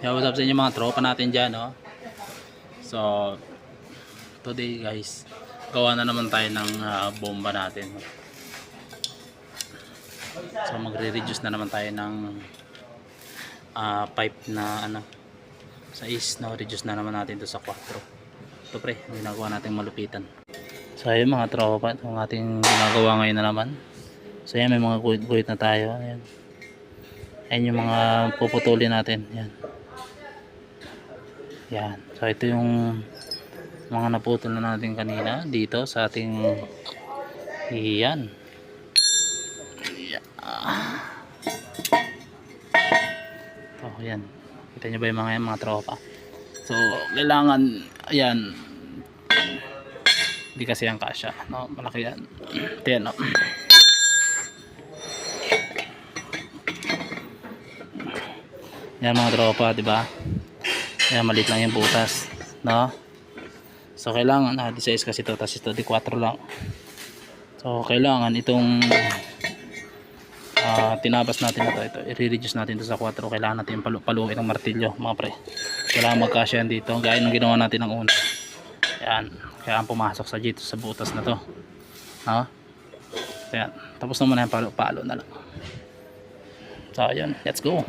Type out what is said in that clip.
What's up sa inyo mga tropa natin dyan, no? So, today guys, gawa na naman tayo ng ah, bomba natin. So, magre-reduce na naman tayo ng ah, pipe na ano, sa is, no? Reduce na naman natin to sa 4. Ito pre, ginagawa natin malupitan. So, ayun mga tropa, itong ating ginagawa ngayon na naman. So, yan, may mga guhit-guhit na tayo. Ayan. Ayan yung mga puputulin natin. Yan. Yan. So ito yung mga naputol na natin kanina dito sa ating yan. Oh, yan. Kita nyo ba yung mga yan, mga tropa? So, kailangan, ayan, hindi kasi yan kasya. No? Malaki yan. Ito yan, no? Yan mga tropa, di ba? Yan, maliit lang yung butas. No? So, kailangan, ah, di 6 kasi ito, tapos ito, di 4 lang. So, kailangan itong ah, tinabas natin ito, ito, i-reduce natin ito sa 4. Kailangan natin palu paluin ng martilyo, mga pre. Kailangan magkasya dito, gaya ng ginawa natin ng una. Yan, kailangan pumasok sa dito sa butas na to. No? Yan, tapos naman na yung palo-palo na lang. So, yun, let's go.